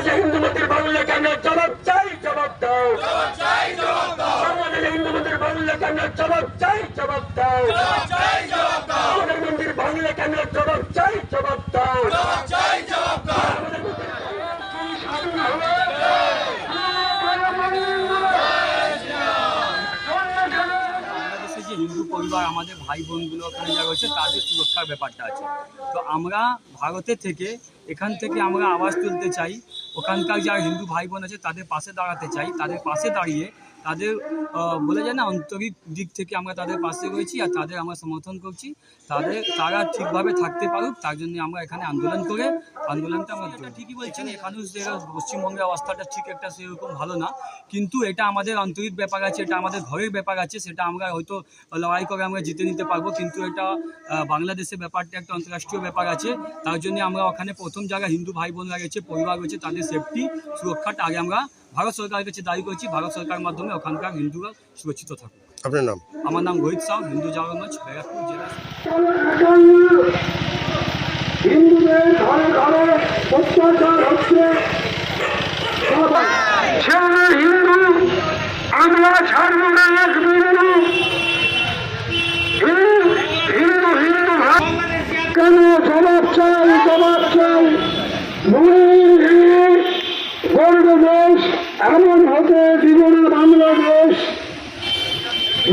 বাংলাদেশে হিন্দু মন্দির ভাঙলে কেন জবাব চাই জবাব দাও। বাংলাদেশে হিন্দু মন্দির ভাঙলে কেন জবাব চাই জবাব দাও। আমাদের মন্দির ভাঙলে কেন জবাব চাই জবাব দাও। হিন্দু পরিবার আমাদের ভাই বোনগুলো ওখানে যারা রয়েছে তাদের সুরক্ষার ব্যাপারটা আছে। তো আমরা ভারতের থেকে এখান থেকে আমরা আওয়াজ তুলতে চাই। ওখানকার যারা হিন্দু ভাই বোন আছে তাদের পাশে দাঁড়াতে চাই। তাদের পাশে দাঁড়িয়ে তাদের বলে যায় না আন্তরিক দিক থেকে আমরা তাদের পাশে রয়েছি আর তাদের আমরা সমর্থন করছি। তাদের তারা ঠিকভাবে থাকতে পারুক তার জন্য আমরা এখানে আন্দোলন করে আন্দোলনটা আমরা ঠিকই বলছেন এখানে যে পশ্চিমবঙ্গের অবস্থাটা ঠিক একটা সেরকম ভালো না। কিন্তু এটা আমাদের আন্তরিক ব্যাপার আছে এটা আমাদের ঘরের ব্যাপার আছে সেটা আমরা হয়তো লড়াই করে আমরা জিতে নিতে পারব। কিন্তু এটা বাংলাদেশের ব্যাপারটা একটা আন্তরাষ্ট্রীয় ব্যাপার আছে। তার জন্য আমরা ওখানে প্রথম জায়গায় হিন্দু ভাই বোনরা গেছে পরিবার রয়েছে তাদের সেফটি সুরক্ষাটা আগে আমরা ভারত সরকারের কাছে দায়ী করছি ভারত সরকারের মাধ্যমে ওখানকার হিন্দুরা সুরক্ষিত থাকুক আপনার নাম আমার নাম রোহিত সাউ হিন্দু জাগরণ মঞ্চ ব্যারাকপুর জেলা হিন্দুদের ঘরে ঘরে অত্যাচার হচ্ছে ছেলে হিন্দু আমরা ছাড়ব না এক বিন্দু হিন্দু হিন্দু হিন্দু কেন জবাব চাই এমন হতে জীবনের বাংলাদেশ।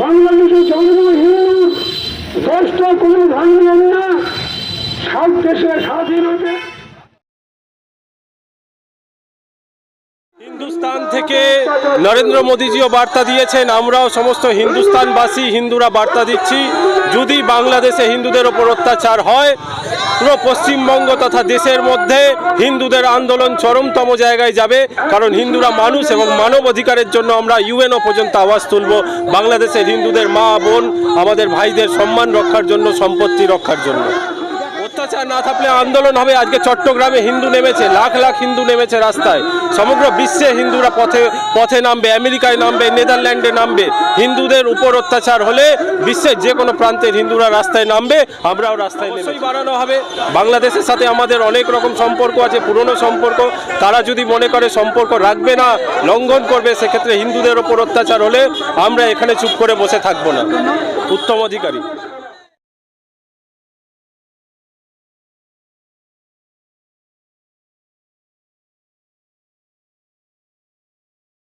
বাংলাদেশে জন্ম হিন্দু দেশটা কোনো ভাঙবেন না। সব দেশে স্বাধীনতা হিন্দুস্তান থেকে নরেন্দ্র মোদীজিও বার্তা দিয়েছেন, আমরাও সমস্ত হিন্দুস্তানবাসী হিন্দুরা বার্তা দিচ্ছি। যদি বাংলাদেশে হিন্দুদের ওপর অত্যাচার হয়, পুরো পশ্চিমবঙ্গ তথা দেশের মধ্যে হিন্দুদের আন্দোলন চরমতম জায়গায় যাবে। কারণ হিন্দুরা মানুষ এবং মানব অধিকারের জন্য আমরা ইউএনও পর্যন্ত আওয়াজ তুলব। বাংলাদেশের হিন্দুদের মা, বোন, আমাদের ভাইদের সম্মান রক্ষার জন্য, সম্পত্তি রক্ষার জন্য। অত্যাচার না থাকলে আন্দোলন হবে। আজকে চট্টগ্রামে হিন্দু নেমেছে লাখ লাখ হিন্দু নেমেছে রাস্তায়। সমগ্র বিশ্বে হিন্দুরা পথে পথে নামবে আমেরিকায় নামবে নেদারল্যান্ডে নামবে। হিন্দুদের উপর অত্যাচার হলে বিশ্বের যে কোনো প্রান্তের হিন্দুরা রাস্তায় নামবে আমরাও রাস্তায় নেমেই বাড়ানো হবে। বাংলাদেশের সাথে আমাদের অনেক রকম সম্পর্ক আছে পুরনো সম্পর্ক। তারা যদি মনে করে সম্পর্ক রাখবে না লঙ্ঘন করবে সেক্ষেত্রে হিন্দুদের ওপর অত্যাচার হলে আমরা এখানে চুপ করে বসে থাকব না। উত্তম অধিকারী।